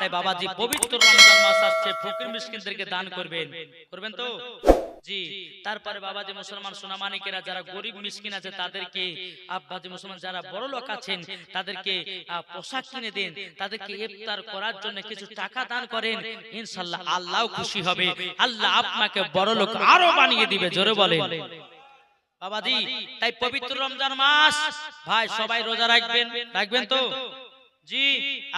তাই বাবাজি, পবিত্র রমজান মাস আসছে, ফকির মিসকিনদেরকে দান করবেন। করবেন তো? জি। তারপরে মুসলমান সোনামানিকেরা যারা গরিব মিসকিন আছে, তাদেরকে মুসলমান যারা বড় লোক আছেন, তাদেরকে পোশাক কিনে দেন, তাদেরকে ইফতার করার জন্য কিছু টাকা দান করেন। ইনশাআল্লাহ আল্লাহ খুশি হবে। আল্লাহ আপনাকে বড় লোক আরও বানিয়ে দিবে, জোরে বাবাজি, তাই পবিত্র রমজান মাস, ভাই, সবাই রোজা রাখবেন রাখবেন তো?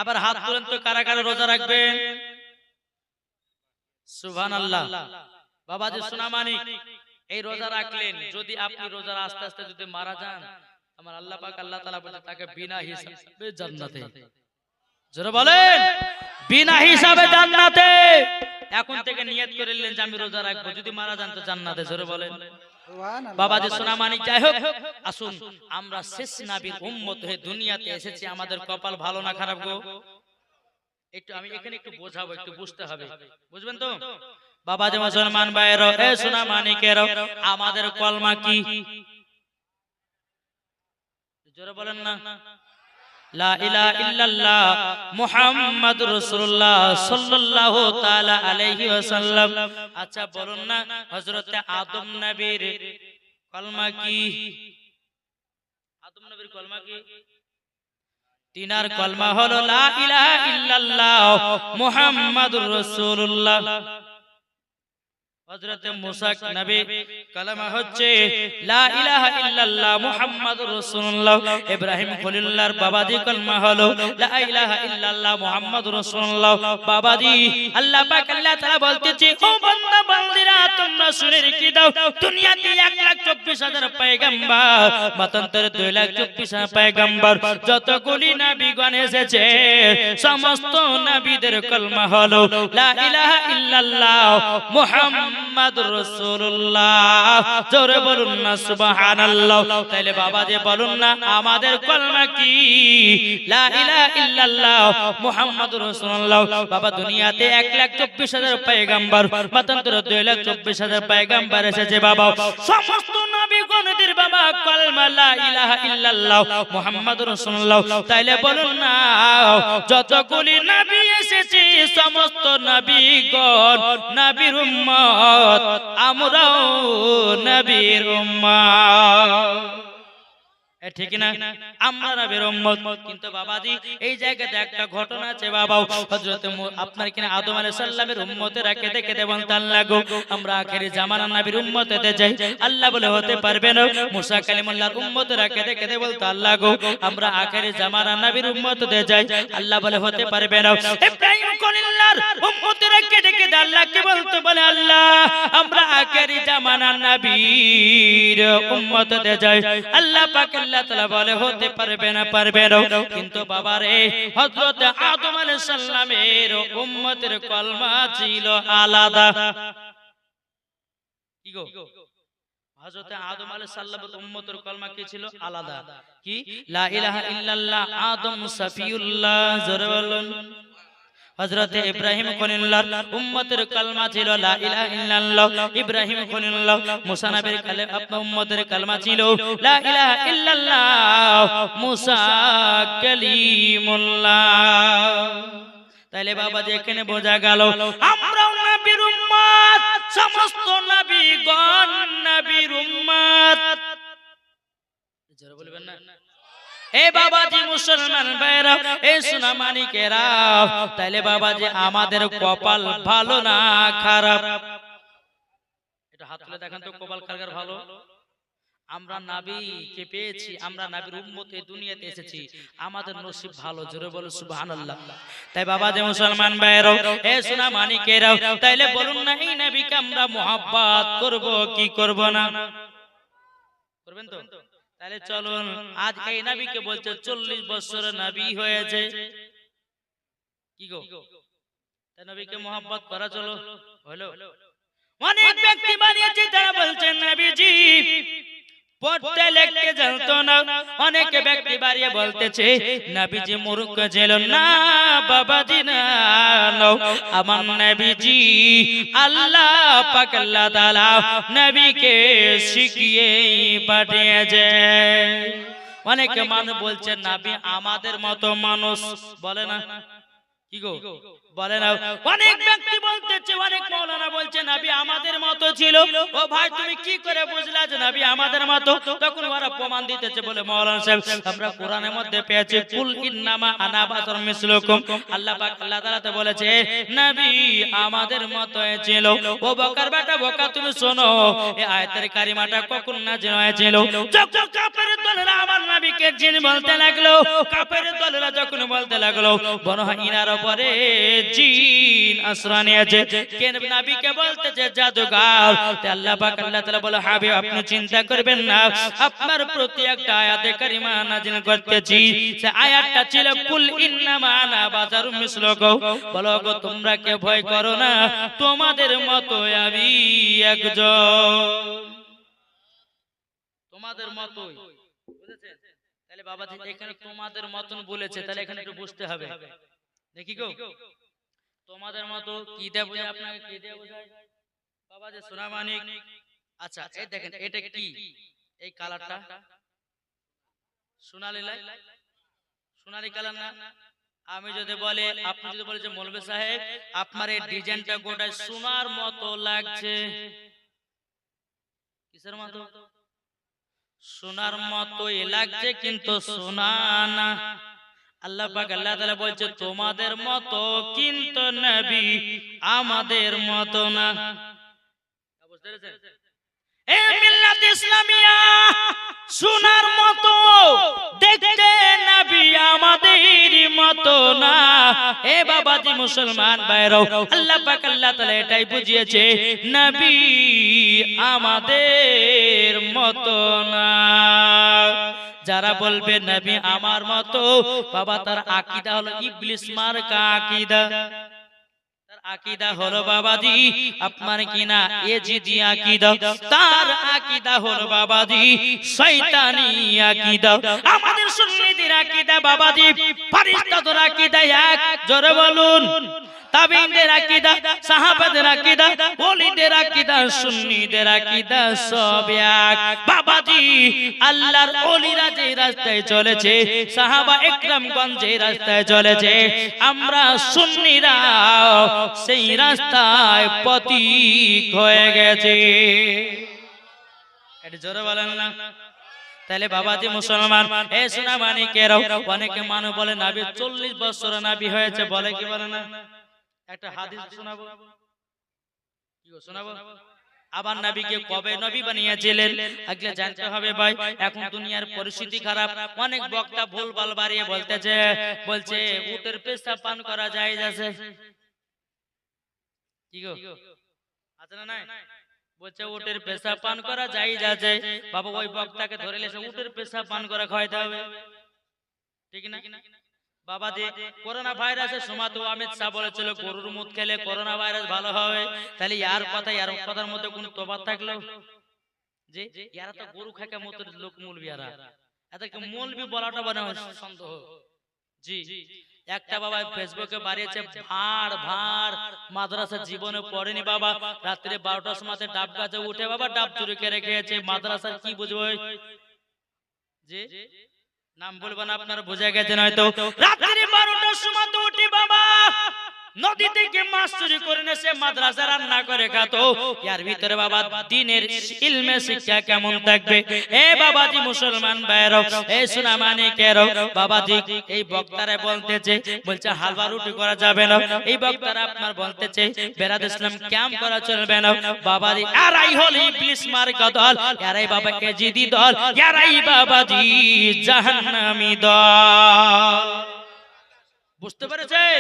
আবার হাত তুলেন তো কারা কারা রোজা রাখবেন। সুবহান আল্লাহ বাবাজি সোনামানিক এই রোজা রাখলেন, যদি আপনি রোজার আস্তে আস্তে যদি মারা যান, আমার আল্লাহ পাক আল্লাহ বলে তাকে বিনা হিসাবে জান্নাতে। জোরে বলেন, বিনা হিসাবে জান্নাতে। এখন থেকে নিয়ত করে নিলেন যে আমি রোজা রাখব, যদি মারা যান তো জান্নাতে, জোরে বলেন। বাবাজি সোনামানি যাই হোক আসুন আমরা শেষ নাবির উম্মত হয়ে দুনিয়াতে এসেছি আমাদের কপাল ভালো না খারাপ গো? একটু আমি এখানে একটু বোঝাবো একটু বুঝতে হবে। বুঝবেন তো? বাবাজি মুসলমান ভাইয়ের এ সোনামানিকের আমাদের কলমা কি? জোরে বলেন না। আচ্ছা বলুন না, হযরতে আদম নবীর কলমা কি? আদম নবীর কলমা কি? তিনার কলমা হলো লা ইলাহা ইল্লাল্লাহ মুহাম্মাদুর রাসূলুল্লাহ। হযরতে মুসা নবী কালামা হচ্ছে লা ইলাহা ইল্লাল্লাহ মুহাম্মাদুর রাসূলুল্লাহ। ইব্রাহিম খলিলুল্লাহর বাবাজি কলমা হলো লা ইলাহা ইল্লাল্লাহ মুহাম্মাদুর রাসূলুল্লাহ। বাবাজি আল্লাহ পাক আল্লাহ তাআলা বলতেছে ও বান্দা বান্দিরা তোমরা শুনে রেখে দাও? দুনিয়াতে 1 লাখ 24 হাজার পয়গম্বর, মতান্তরে 2 লাখ 24 হাজার পয়গম্বর, যতগুলি নবীগণ এসেছে, সমস্ত নবীদের কলমা হলো, লা ইলাহা জোরে বলুন না, সুবহানাল্লাহ। তাইলে বাবা যে বলুন না, আমাদের কলমা কি? লা ইলাহা ইল্লাল্লাহ মুহাম্মাদুর রাসূলুল্লাহ। বাবা, দুনিয়াতে 1 লাখ 24 হাজার পয়গম্বর, মতান্তরে 2 লাখ 24 পয়গম্বর এসেছে বাবা, সমস্ত নবীগণদের বাবা, কলমা লা ইলাহা ইল্লাল্লাহ মুহাম্মাদুর রাসূলুল্লাহ। তাইলে বলুন না, যতগুলি নবী এসেছে, সমস্ত নবীগণ নবীর উম্মত, আমরাও নবীর উম্মত। ঠিক না? আমরা নবীর কিন্তু বাবাজি এই জায়গাতে একটা ঘটনা আছে বাবা হযরত আপনার কিনা আদম আলাইহিস সালামের উম্মতেরা কেঁদে কেঁদে বলতে আল্লাহ আমরা আখেরি জামানা নবীর উম্মতেতে যাই। আল্লাহ বলে হতে পারবে না মুসা কালিমুল্লাহর উম্মতেরা গো আমরা আখেরি জামানা নবীর উম্মতেতে যাই। আল্লাহ বলে হতে পারবে না ইব্রাহিম কেঁদে আল্লাহকে বলতে বলে আল্লাহ, আমরা আখেরি জামানা নবীর উম্মতেতে যাই আল্লাহ পাক আল্লাহ তাআলা বলে, হতে পারবে না পারবে না। কিন্তু বাবা রে হযরত আদম আলাইহিস সালামের উম্মতের কলমা ছিল আলাদা। কি গো? হযরত আদম আলাইহিস সালামের উম্মতের কলমা কি ছিল? আলাদা। কি? লা ইলাহা ইল্লাল্লাহ, আদম সাফিউল্লাহ, জোরে বলুন। হযরত ইব্রাহিম খলিলুল্লাহ উম্মতের কালমা ছিল লা ইলাহা ইল্লাল্লাহ। ইব্রাহিম খলিলুল্লাহ মুসা নবীর কালে আপনার উম্মতের কালমা ছিল লা ইলাহা ইল্লাল্লাহ। মুসা কালিমুল্লাহ। তাইলে বাবা যে এখানে বোঝা গেল আমরাও নবীর উম্মত সমস্ত নবীগণ নবীর উম্মত। জোরে বলবেন না? এ বাবাজি মুসলমান ভাইরা এ সোনা তাইলে বাবাজি আমাদের কপাল ভালো না খারাপ। এটা হাত তুলে দেখেন তো কপাল কারগার ভালো? আমরা নাবিকে পেয়েছি আমরা নাবির উম্মতে দুনিয়াতে এসেছি। আমাদের নসিব ভালো জোরে বলো সুবহানাল্লাহ। তাই বাবা যে মুসলমান ভাইরাও এ সোনা মানিকেরাও তাইলে বলুন না এই নবীকে আমরা মোহাব্বত করব কি করব না? করবেন তো? তাহলে চলুন আজ এই নাবিকে বলছে চল্লিশ বছর নাবি হয়েছে। কি গো? নবীকে মোহাম্মত করা চলো। হলো। অনেক ব্যক্তি বানিয়েছে তারা বলছেন নবীজি। পড়তে লিখতে জানতো না। অনেক ব্যক্তি বাড়িয়ে বলতেছে, নবীজি ছিল না, বাবাজি না আমার নবীজি আল্লাহ শিখিয়ে পাঠিয়েছে। অনেকে মানুষ বলছে, নাবি আমাদের মতো মানুষ। বলে না। কি গো? বলে না অনেক ব্যক্তি বলতেছে অনেক মাওলানা বলছে নাবি আমাদের মতো ছিল। ও ভাই তুমি কি করে বুঝলা যে নাবি আমাদের মতো? তখন ওরা প্রমাণ দিতেছে বলে মাওলানা সাহেব আমরা কোরআনের মধ্যে পেয়েছি কুল ইন্নামা আনা বাশার মিসলুকুম। আল্লাহ পাক আল্লাহ তাআলা তো বলেছে নবী আমাদের মতো ছিল। ও বকার বেটা বকা তুমি শোনো। এই আয়াতের কারিমাটা কখন নাযিল হয়েছিল? যখন কাফের দলেরা আমার নবীকে জিন বলতে লাগল কাফের দলেরা যখন বলতে লাগল হয় ইনার উপরে জিন আশ্রয় নিয়েছে কেন নবীকে বলতেছে জাদুঘর তে আল্লাহ পাক আল্লাহ তাআলা বলে হাবিব আপনি চিন্তা করবেন না। আপনার প্রতি একটা আয়াতে কারিমা নাযিল করতেছি। সে আয়াতটা ছিল কুল ইন্নামা আনা বাজারুম মিসলুকুম বলো গো তোমরা কে ভয় করো না? তোমাদের মতো আমি একজন। তোমাদের মতোই। বুঝেছেন? তাহলে বাবাজি এখানে তোমাদের মতন বলেছে তাহলে এখানে একটু বুঝতে হবে। দেখি গো। তোমাদের মতো কি দেব বোঝায় আপনাকে কি দেব বোঝায়। বাবা যে সোনা মানিক। আচ্ছা এই দেখেন এটা কি? এই কালারটা? সোনালি লাই সোনালি কালার না? আমি যদি বলে আপনি যদি বলে যে মৌলভী সাহেব আপনার এই ডিজাইনটা গোটায় সোনার মতো লাগছে। কিসের মতো? সোনার মতোই লাগছে কিন্তু সোনা না। আল্লাহ পাক আল্লাহ তাআলা বলছে তোমাদের মতো কিন্তু নবী আমাদের মতো না। বুঝতে পেরেছেন? এ মিল্লাত ইসলামিয়া সোনার মতো দেখতে নবী আমাদের মতো না। এ বাবাজি মুসলমান ভাইরাও আল্লাহ পাক আল্লাহ তাআলা এটাই বুঝিয়েছে নবী আমাদের মতো না। যারা বলবে, নবী আমার মতো। বাবা, তার আকীদা হলো ইবলিস মার্কা আকীদা। আকীদা হলো, বাবাজি, আপনার কিনা এজিদি আকীদা। তার আকীদা হলো, বাবাজি, শয়তানি আকীদা। আমাদের সুন্নিদের আকীদা, বাবাজি ফেরেশতাদের আকীদা এক। জোরে বলুন। তাবিনদের আকীদা সাহাবাদের আকীদা ওলিদের আকীদা সুন্নিদের আকীদা সব এক। বাবাজি আল্লাহর ওলিরা যে রাস্তায় চলেছে সাহাবা একরামগঞ্জ যে রাস্তায় চলেছে আমরা সুন্নিরা সেই রাস্তায় পথিক হয়ে গেছে। এটা জোরে বলেন না। তাহলে বাবাজি মুসলমান এ সোনা মানিকেরাও অনেকে মানুষ বলে নাবি চল্লিশ বছর নাবি হয়েছে বলে কি বলে না? একটা হাদিস শোনাবো? কি শোনাবো? আবার নবীকে কবে নবী বানিয়েছিলেন? আগে জানতে হবে ভাই এখন দুনিয়ার পরিস্থিতি খারাপ। অনেক বক্তা ভুল ভালো বাড়িয়ে বলতেছে বলছে উটের পেশা পান করা যায় যাচ্ছে কি গো? আছে না নাই? বলছে উটের পেশা পান করা যায় যাচ্ছে বাবা ওই বক্তাকে ধরে লেছে উটের পেশা পান করা খাওয়াইতে হবে। ঠিক না? বাবা যে করোনা ভাইরাসের সময় তো অমিত শাহ বলেছিল গরুর মুখ খেলে করোনা ভাইরাস ভালো হবে। তাহলে ইয়ার কথা ইয়ার কথার মধ্যে কোন তফাৎ থাকল? যে ইয়ারা তো গরু খাকে মতো লোক মুলবিয়ারা এদেরকে মুলবি বলাটা মানে সন্দেহ। জি। একটা বাবা ফেসবুকে বাড়িয়েছে ভাড় ভাড় মাদ্রাসা জীবনে পড়েনি বাবা। রাত্রে বারোটার সময় ডাব গাছে উঠে বাবা ডাব চুরি করে মাদ্রাসার কি বুঝব? যে নাম বলবেন আপনার বোঝা গেছে হয়তো রাত্রি বারোটার সময় নদী থেকে মাছ চুরি করে নেছে মাদ্রাসা রান্না করে খাতো। ভিতরে বাবা দিনের ইলমে শিক্ষা কেমন থাকবে? এ বাবাজি মুসলমান এ সোনা মানিকেরও বাবাজি এই বক্তারা বলতেছে বলছে হালবা রুটি করা যাবে না। এই বক্তারা আপনার বলতেছে বেরাদ ইসলাম ক্যাম্প করা চলবে না? বাবাজি আরাই হল ইবলিস মার্কা দল। ইয়ারাই বাবা কেজিদি দল। ইয়ারাই বাবাজি জাহান্নামী দল। বুঝতে পেরেছেন?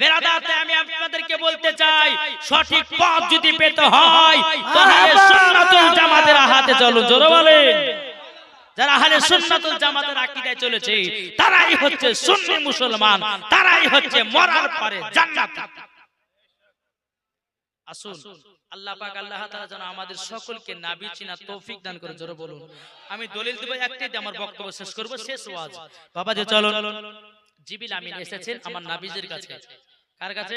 বেরাদাতে আমি আপনাদেরকে বলতে চাই সঠিক পথ যদি পেতে হয় তাহলে সুন্নাতুল জামাতের হাতে চলো জোরে বলেন। যারা আহলে সুন্নাতুল জামাতের আকীদায় চলেছে তারাই হচ্ছে সুন্নি মুসলমান তারাই হচ্ছে মরার পরে জান্নাত। আসুন আল্লাহ পাক আল্লাহ তাআলা যেন আমাদের সকলকে নাবি চিনা তৌফিক দান করে জোরে বলুন। আমি দলিল দেব একটাই আমার বক্তব্য শেষ করব শেষ ওয়াজ। বাবা যে চলো জিবিল আমিন এসেছেন আমার নাবিজের কাছে। কার কাছে?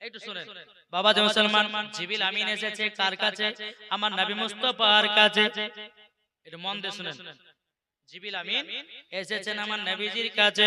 একটু শুনেন। বাবা যে মুসলমান জিবিল আমিন এসেছে কার কাছে? আমার নবী মুস্তাফার কাছে। এটা মন দিয়ে শুনেন। জিবিল আমিন এসেছেন আমার নবীজির কাছে।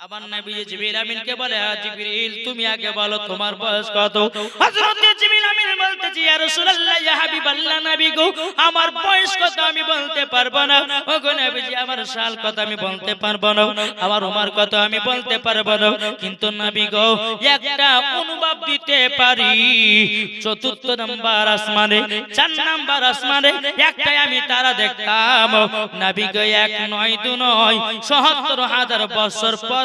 আমার নবী জিবরিল আমিনকে বলে "আ জিবরিল তুমি আগে বলো তোমার বয়স কত? হযরত জিবরিল আমিন বলতেছি ইয়া রাসূলুল্লাহ ইয়া হাবিবাল্লাহ নবী গো আমার বয়স কত আমি বলতে পারব না। ও গো নবীজি আমার সাল কত আমি বলতে পারব না। আমার উমর কত আমি বলতে পারব না। কিন্তু নবী গো একটা অনুভব দিতে পারি। চতুর্থ নাম্বার আসমানে চার নাম্বার আসমানে একটাই আমি তারা দেখতাম। নবী গো এক নয় দু নয় সহত্তর হাজার বছর পর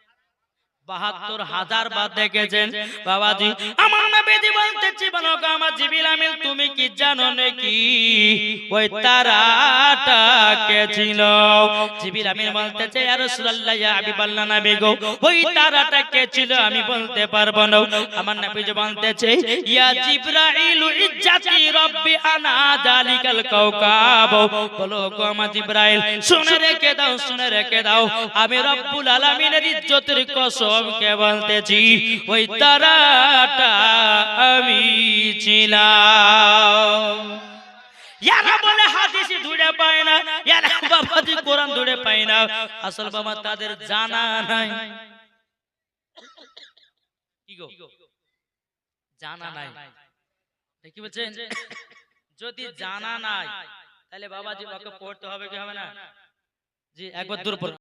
বাহাত্তর হাজার বার দেখেছেন। বাবাজি আমার নবীজি বলতেছি বলো গো আমার জিবিল আমিল তুমি কি জানো নাকি? ওই তারাটা কে ছিল। জিবিল আমিল বলতেছে ইয়া রাসূলুল্লাহ ইয়া হাবিবাল্লাহ নবী গো ওই তারাটা কে ছিল আমি বলতে পারব না। আমার নবীজি বলতেছে ইয়া জিবরাইল ইজ্জাতি রব্বি আনা জালিকাল কাওকাব বলো গো আমার জিবরাইল শুনে রেখে দাও শুনে রেখে দাও। আমি রব্বুল আলামিনের ইজ্জতের কসম। কে বলতেছি? ওই তারাটা আমি ছিলাম। ইয়ারা বলে হাদিসি ধুড়ে পায় না, ইয়ারা বাবাজি কোরআন ধুড়ে পায় না। আসল বাবা তাদের জানা নাই। কি গো? জানা নাই। দেখি বলছেন, যদি জানা নাই, তাহলে বাবাজি ওকে পড়তে হবে কি হবে না? জি, একবার দূর